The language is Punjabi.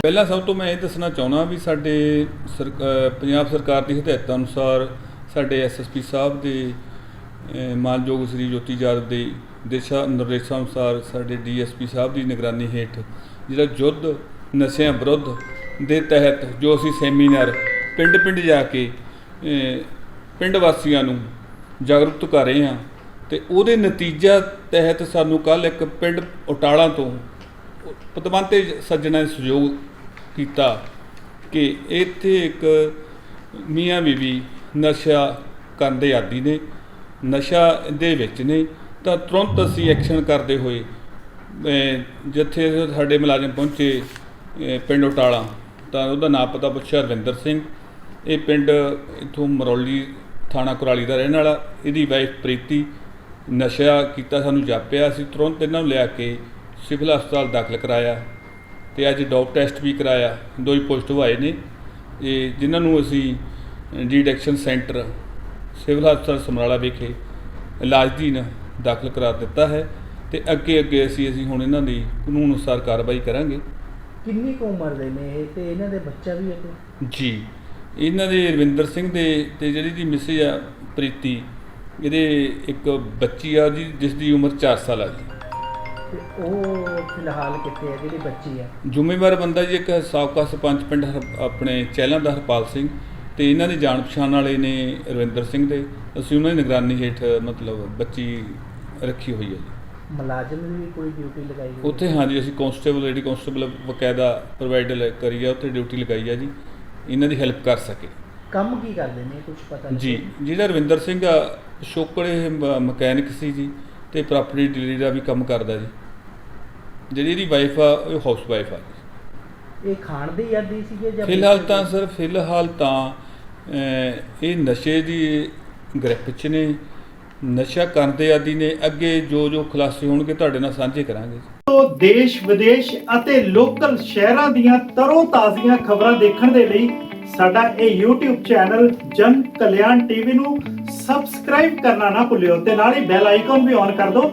ਪਹਿਲਾਂ ਸਭ ਤੋਂ ਮੈਂ ਇਹ ਦੱਸਣਾ ਚਾਹੁੰਦਾ ਵੀ ਸਾਡੇ ਸਰਕ- ਪੰਜਾਬ ਸਰਕਾਰ ਦੀ ਹਦਾਇਤਾਂ ਅਨੁਸਾਰ ਸਾਡੇ ਐਸਐਸਪੀ ਸਾਹਿਬ ਦੇ ਮਾਨਯੋਗ ਸ੍ਰੀ ਜੋਤੀ ਜਾਦਵ ਦੇ ਦਿਸ਼ਾ ਨਿਰਦੇਸ਼ਾਂ ਅਨੁਸਾਰ ਸਾਡੇ ਡੀਐਸਪੀ ਸਾਹਿਬ ਦੀ ਨਿਗਰਾਨੀ ਹੇਠ ਜਿਹੜਾ ਯੁੱਧ ਨਸ਼ਿਆਂ ਵਿਰੁੱਧ ਦੇ ਤਹਿਤ ਜੋ ਅਸੀਂ ਸੈਮੀਨਾਰ ਪਿੰਡ-ਪਿੰਡ ਜਾ ਕੇ ਪਿੰਡ ਵਾਸੀਆਂ ਨੂੰ ਜਾਗਰੂਕ ਕਰ ਰਹੇ ਹਾਂ ਤੇ ਉਹਦੇ ਨਤੀਜਾ ਤਹਿਤ ਸਾਨੂੰ ਕੱਲ ਇੱਕ ਪਿੰਡ ਉਟਾਲਾ ਤੋਂ ਪਤਵੰਤੇ ਸੱਜਣਾ ਦੇ ਸਹਿਯੋਗ ਕੀਤਾ ਕਿ ਇੱਥੇ ਇੱਕ ਮੀਆਂ ਬੀਬੀ ਨਸ਼ਾ ਕਰਨ ਦੇ ਆਦੀ ਨੇ, ਨਸ਼ਾ ਦੇ ਵਿੱਚ ਨੇ, ਤਾਂ ਤੁਰੰਤ ਅਸੀਂ ਐਕਸ਼ਨ ਕਰਦੇ ਹੋਏ ਜਿੱਥੇ ਸਾਡੇ ਮੁਲਾਜ਼ਮ ਪਹੁੰਚੇ ਪਿੰਡ ਉਟਾਲਾ, ਤਾਂ ਉਹਦਾ ਨਾਮ ਪਤਾ ਪੁੱਛਿਆ ਰਵਿੰਦਰ ਸਿੰਘ। ਇਹ ਪਿੰਡ ਇਥੋਂ ਮਰੌਲੀ ਥਾਣਾ ਕੁਰਾਲੀ ਦਾ ਰਹਿਣ ਵਾਲਾ, ਇਹਦੀ ਵਾਈਫ ਪ੍ਰੀਤੀ ਨਸ਼ਾ ਕੀਤਾ, ਸਾਨੂੰ ਜਾਪਿਆ, ਅਸੀਂ ਤੁਰੰਤ ਇਹਨਾਂ ਨੂੰ ਲਿਆ ਕੇ ਸਿਵਲ ਹਸਪਤਾਲ ਦਾਖਲ ਕਰਾਇਆ। ਤੇ ਅੱਜ ਡੋਪ ਟੈਸਟ ਵੀ ਕਰਾਇਆ ਦੋ ਹੀ ਪੋਜ਼ਿਟਿਵ ਆਏ ਨੇ। ਇਹ ਜਿਨ੍ਹਾਂ ਨੂੰ ਅਸੀਂ ਡੀਡੈਕਸ਼ਨ ਸੈਂਟਰ ਸਿਵਲ ਹਸਪਤਾਲ ਸਮਰਾਲਾ ਵਿਖੇ ਇਲਾਜ ਦੀ ਦਾਖਲ ਕਰਾ ਦਿੱਤਾ ਹੈ ਤੇ ਅੱਗੇ ਅੱਗੇ ਅਸੀਂ ਅਸੀਂ ਹੁਣ ਇਹਨਾਂ ਦੀ ਕਾਨੂੰਨ ਅਨੁਸਾਰ ਕਾਰਵਾਈ ਕਰਾਂਗੇ। ਕਿੰਨੀ ਕੁ ਉਮਰ ਦੇ ਨੇ ਇਹ ਤੇ ਇਹਨਾਂ ਦੇ ਬੱਚਾ ਵੀ ਹੈ ਕੋਈ? ਜੀ ਇਹਨਾਂ ਦੇ ਰਵਿੰਦਰ ਸਿੰਘ ਦੇ ਤੇ ਜਿਹੜੀ ਦੀ ਮਿਸਿਸ ਆ ਪ੍ਰੀਤੀ ਇਹਦੇ ਇੱਕ ਬੱਚੀ ਆ ਜੀ ਜਿਸ ਦੀ ਉਮਰ 4 ਸਾਲ ਆ ਜੀ। ਤੇ ਉਹ ਫਿਲਹਾਲ ਕਿੱਥੇ ਹੈ? ਜਿਹੜੀ ਬੱਚੀ ਹੈ। ਜ਼ਿੰਮੇਵਾਰ ਬੰਦਾ ਜੀ ਇੱਕ ਸਾਬਕਾ ਸਰਪੰਚ ਪਿੰਡ ਹਰ- ਆਪਣੇ ਚਹਿਲਾਂ ਦਾ ਹਰਪਾਲ ਸਿੰਘ ਤੇ ਇਹਨਾਂ ਦੀ ਜਾਣ ਪਛਾਣ ਵਾਲੇ ਨੇ ਰਵਿੰਦਰ ਸਿੰਘ ਦੇ। ਅਸੀਂ ਉਹਨਾਂ ਦੀ ਨਿਗਰਾਨੀ ਹੇਠ ਮਤਲਬ ਬੱਚੀ ਰੱਖੀ ਹੋਈ ਹੈ ਜੀ। ਮੁਲਾਜ਼ਮ ਦੀ ਵੀ ਕੋਈ ਡਿਊਟੀ ਲਗਾਈ ਗਈ ਉੱਥੇ ਹਾਂਜੀ ਅਸੀਂ ਕਾਂਸਟੇਬਲ ਲੇਡੀ ਕਾਂਸਟੇਬਲ ਬਕਾਇਦਾ ਪ੍ਰੋਵਾਈਡ ਕਰੀ ਆ ਉੱਥੇ ਡਿਊਟੀ ਲਗਾਈ ਆ ਜੀ। ਇਹਨਾਂ ਦੀ ਹੈਲਪ ਕਰ ਸਕੇ। ਕੰਮ ਕੀ ਕਰਦੇ ਨੇ? ਕੁਝ ਪਤਾ ਲੱਗਿਆ? ਜੀ ਜਿਹੜਾ ਰਵਿੰਦਰ ਸਿੰਘ ਆ ਸ਼ੋਕੜੇ ਮਕੈਨਿਕ ਸੀ ਜੀ ਤੇ ਪ੍ਰਾਪਰਟੀ ਡੀਲਰੀ ਦਾ ਵੀ ਕੰਮ ਕਰਦਾ ਜੀ। ਜਿਹੜੀ ਇਹਦੀ ਵਾਈਫ ਆ ਉਹ ਹਾਊਸ ਵਾਈਫ ਆ। ਇਹ ਖਾਣ ਦੀ ਆਦੀ ਸੀਗੇ ਜਾਂ ਫਿਲਹਾਲ ਤਾਂ ਸਰ ਫਿਲਹਾਲ ਤਾਂ ਇਹ ਨਸ਼ੇ ਦੀ ਗ੍ਰਿਪ 'ਚ ਨੇ। ਨਸ਼ਾ ਕਰਨ ਦੇ ਆਦੀ ਨੇ। ਅੱਗੇ ਜੋ ਜੋ ਖੁਲਾਸੇ ਹੋਣਗੇ ਤੁਹਾਡੇ ਨਾਲ ਸਾਂਝੇ ਕਰਾਂਗੇ। ਤੋਂ ਦੇਸ਼ ਵਿਦੇਸ਼ ਅਤੇ ਲੋਕਲ ਸ਼ਹਿਰਾਂ ਦੀਆਂ ਤਰੋ ਤਾਜ਼ੀਆਂ ਖਬਰਾਂ ਦੇਖਣ ਦੇ ਲਈ ਸਾਡਾ ਇਹ YouTube ਚੈਨਲ ਜਨ ਕਲਿਆਣ ਟੀਵੀ ਨੂੰ ਸਬਸਕ੍ਰਾਈਬ ਕਰਨਾ ਨਾ ਭੁੱਲਿਓ ਤੇ ਨਾਲ ਹੀ ਬੈਲ ਆਈਕਨ ਵੀ ਔਨ ਕਰ ਦਿਓ।